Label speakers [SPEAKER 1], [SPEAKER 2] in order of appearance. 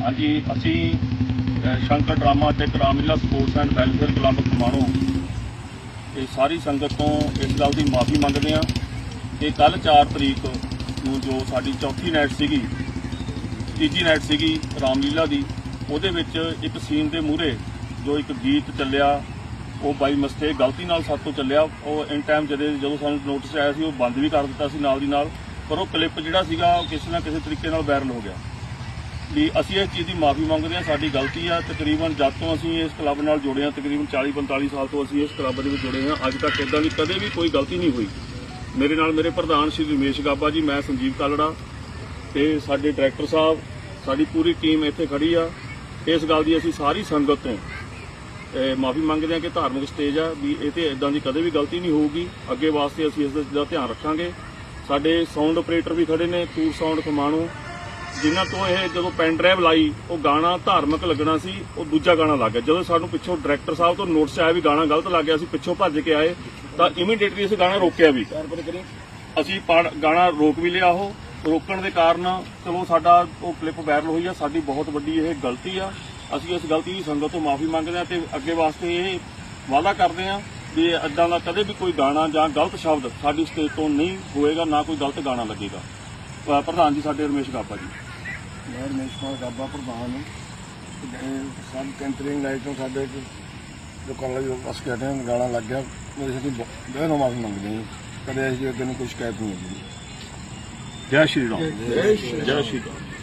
[SPEAKER 1] ਹਾਂਜੀ, ਅਸੀਂ ਸ਼ੰਕਰ ਡਰਾਮਾ ਤੇ Ramlila sports and welfare club Khamano ਇਹ ਸਾਰੀ ਸੰਗਤ ਤੋਂ ਇਸ ਗੱਲ ਦੀ ਮਾਫੀ ਮੰਗਦੇ ਹਾਂ ਕਿ ਕੱਲ 4 ਤਰੀਕ ਨੂੰ ਜੋ ਸਾਡੀ ਚੌਥੀ ਨਾਈਟ ਸੀਗੀ, ਤੀਜੀ ਨਾਈਟ ਸੀਗੀ ਰਾਮਲੀਲਾ ਦੀ, ਉਹਦੇ ਵਿੱਚ ਇੱਕ ਸੀਨ ਦੇ ਮੂਹਰੇ ਜੋ ਇੱਕ ਗੀਤ ਚੱਲਿਆ, ਉਹ ਬਾਈ ਮਸਤੇ ਗਲਤੀ ਨਾਲ ਸਾਡੇ ਤੋਂ ਚੱਲਿਆ, ਉਹ ਇਨ ਟਾਈਮ ਜਦੇ ਜਦੋਂ ਸਾਨੂੰ ਨੋਟਿਸ ਆਇਆ ਸੀ, ਉਹ ਬੰਦ ਵੀ ਕਰ ਦਿੱਤਾ ਸੀ ਨਾਲ ਦੀ ਨਾਲ, ਪਰ ਉਹ ਕਲਿੱਪ ਜਿਹੜਾ ਸੀਗਾ ਕਿਸੇ ਨਾ ਕਿਸੇ ਤਰੀਕੇ ਨਾਲ ਵਾਇਰਲ ਹੋ ਗਿਆ। ਵੀ ਅਸੀਂ ਇਸ ਚੀਜ਼ ਦੀ ਮਾਫੀ ਮੰਗਦੇ ਹਾਂ, ਸਾਡੀ ਗਲਤੀ ਆ। ਤਕਰੀਬਨ ਜਦ ਤੋਂ ਅਸੀਂ ਇਸ ਕਲੱਬ ਨਾਲ ਜੁੜੇ ਹਾਂ, ਤਕਰੀਬਨ 40 45 ਸਾਲ ਤੋਂ ਅਸੀਂ ਇਸ ਕਲੱਬ ਦੇ ਵਿੱਚ ਜੁੜੇ ਹਾਂ, ਅੱਜ ਤੱਕ ਇਦਾਂ ਦੀ ਕਦੇ ਵੀ ਕੋਈ ਗਲਤੀ ਨਹੀਂ ਹੋਈ। ਮੇਰੇ ਨਾਲ ਮੇਰੇ ਪ੍ਰਧਾਨ ਸ਼੍ਰੀ ਰਮੇਸ਼ ਗਾਬਾ ਜੀ, ਮੈਂ ਸੰਜੀਵ ਕਾਲੜਾ ਤੇ ਸਾਡੇ ਡਾਇਰੈਕਟਰ ਸਾਹਿਬ, ਸਾਡੀ ਪੂਰੀ ਟੀਮ ਇੱਥੇ ਖੜੀ ਆ। ਇਸ ਗੱਲ ਦੀ ਅਸੀਂ ਸਾਰੀ ਸੰਗਤ ਤੋਂ ਮਾਫੀ ਮੰਗਦੇ ਹਾਂ ਕਿ ਧਾਰਮਿਕ ਸਟੇਜ ਆ ਵੀ ਇਹ ਤੇ ਇਦਾਂ ਦੀ ਕਦੇ ਵੀ ਗਲਤੀ ਨਹੀਂ ਹੋਊਗੀ। ਅੱਗੇ ਵਾਸਤੇ ਅਸੀਂ ਇਸ ਦਾ ਧਿਆਨ ਰੱਖਾਂਗੇ। ਸਾਡੇ ਸਾਊਂਡ ਆਪਰੇਟਰ ਵੀ ਖੜੇ ਨੇ ਟੂਰ ਸਾਊਂਡ ਕਮਾਣੋ ਜਿਨ੍ਹਾਂ ਤੋਂ ਇਹ ਜਦੋਂ ਪੈਨ ਡਰਾਈਵ ਲਾਈ, ਉਹ ਗਾਣਾ ਧਾਰਮਿਕ ਲੱਗਣਾ ਸੀ, ਉਹ ਦੂਜਾ ਗਾਣਾ ਲੱਗ ਗਿਆ। ਜਦੋਂ ਸਾਨੂੰ ਪਿੱਛੋਂ ਡਾਇਰੈਕਟਰ ਸਾਹਿਬ ਤੋਂ ਨੋਟਿਸ ਆਇਆ ਵੀ ਗਾਣਾ ਗਲਤ ਲੱਗ ਗਿਆ ਸੀ ਪਿੱਛੋਂ ਭੱਜ ਕੇ ਆਏ, ਤਾਂ ਇਮੀਡੀਏਟਲੀ ਅਸੀਂ ਗਾਣਾ ਰੋਕਿਆ ਵੀ। ਅਸੀਂ ਪੜ- ਗਾਣਾ ਰੋਕ ਵੀ ਲਿਆ ਉਹ। ਰੋਕਣ ਦੇ ਕਾਰਨ ਚਲੋ ਸਾਡਾ ਉਹ ਕਲਿੱਪ ਵਾਇਰਲ ਹੋਈ ਆ, ਸਾਡੀ ਬਹੁਤ ਵੱਡੀ ਇਹ ਗਲਤੀ ਆ। ਅਸੀਂ ਇਸ ਗਲਤੀ ਦੀ ਸੰਗਤ ਤੋਂ ਮਾਫੀ ਮੰਗਦੇ ਆ ਤੇ ਅੱਗੇ ਵਾਸਤੇ ਇਹ ਵਾਅਦਾ ਕਰਦੇ ਆ ਵੀ ਇਦਾਂ ਦਾ ਕਦੇ ਵੀ ਕੋਈ ਗਾਣਾ ਜਾਂ ਗਲਤ ਸ਼ਬਦ ਸਾਡੀ ਸਟੇਜ ਤੋਂ ਨਹੀਂ ਹੋਏਗਾ, ਨਾ ਕੋਈ ਗਲਤ ਗਾਣਾ ਲੱਗੇਗਾ। ਪ੍ਰਧਾਨ ਜੀ, ਸਾਡੇ ਰਮੇਸ਼ ਕਾਪਾ ਜੀ।
[SPEAKER 2] ਮੈਂ ਰਮੇਸ਼ ਕੁਮਾਰ ਗਾਬਾ ਪ੍ਰਧਾਨ ਹਾਂ। ਸਭ ਕੈਂਟਰਿੰਗ ਲਾਈਟ ਤੋਂ ਸਾਡੇ ਇੱਕ ਲੋਕਾਂ ਲਈ ਬਸ ਕੇ ਹਟੇ ਹਾਂ, ਗਾਣਾ ਲੱਗ ਗਿਆ। ਮੇਰੇ ਅਸੀਂ ਬਹੁਤ ਮਾਫੀ ਮੰਗਦੇ ਹਾਂ। ਕਦੇ ਅਸੀਂ ਅੱਗੇ ਨੂੰ ਕੋਈ ਸ਼ਿਕਾਇਤ ਨਹੀਂ ਹੋਈ
[SPEAKER 1] ਜੈ ਸ਼੍ਰੀ ਰਾਮ। ਜੈ ਸ਼੍ਰੀ ਰਾਮ।